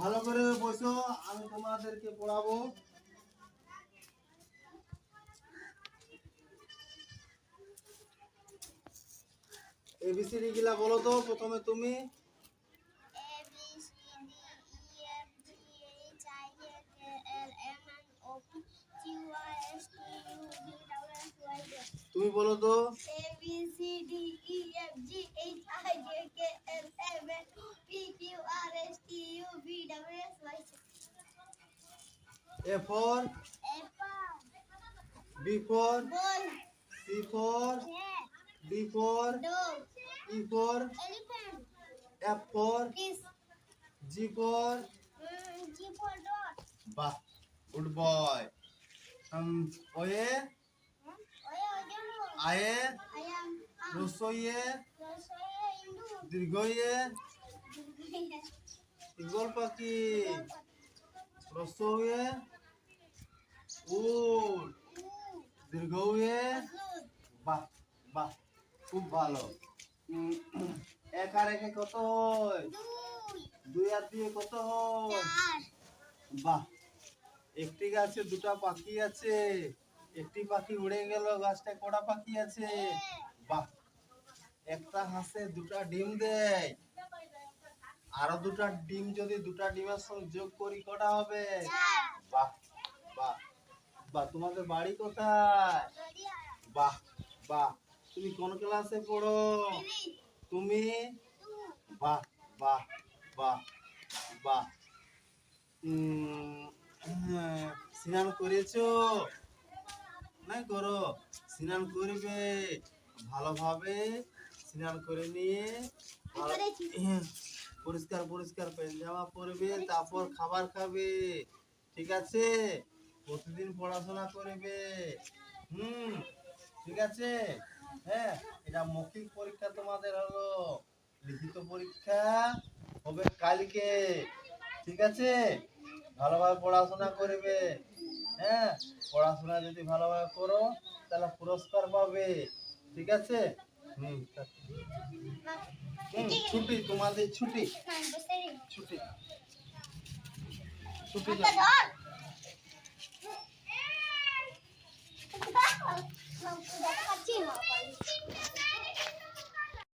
ভালো করে বসো, আমি তোমাদেরকে পড়াবো। এবিসিডি গুলা বলো তো, প্রথমে তুমি। A B C D E F G H I J K L M D for Dog E for Elephant F for Fish G for mm, G for বাহ গুড বয় ওয়ে Hmm? আয়ে um, রসইয়ে. দীর্ঘইয়ে eagle পাখি রসইয়ে উট দীর্ঘইয়ে বাহ বাহ খুব ভালো। এক আর একে কত হয়? দুই আর দুই কত হয়? বাহ একটি গাছে দুটা পাখি আছে। একটি পাখি উড়ে গেল গাছটা কটা পাখি আছে? বাহ একটা হাঁসে দুটা ডিম দেয়। আরও দুটা ডিম যদি দুটা ডিমের সঙ্গে যোগ করি কটা হবে? বাহ বাহ। বাহ তোমাদের বাড়ি কোথায়? বাহ বাহ। তুমি কোন ক্লাসে পড়ো? তুমি? বাহ বাহ বাহ বাহ। হ্যাঁ, স্নান করেছ? না করো। স্নান করবে ভালোভাবে স্নান করে নিয়ে। হ্যাঁ, পরিষ্কার পরিষ্কার জামা পরবে তারপর খাবার খাবে ঠিক আছে? প্রতিদিন পড়াশোনা করবে। হুম ঠিক আছে? হ্যাঁ এটা মৌখিক পরীক্ষা তোমাদের হলো। লিখিত পরীক্ষা হবে কালকে ঠিক আছে? ভালোভাবে পড়াশোনা করবে। হ্যাঁ পড়াশোনা যদি ভালোভাবে করো তাহলে পুরস্কার পাবে। ঠিক আছে? হুম হুম, ছুটি তোমাদের ছুটি। ছুটি। ছুটি Monkey Dad.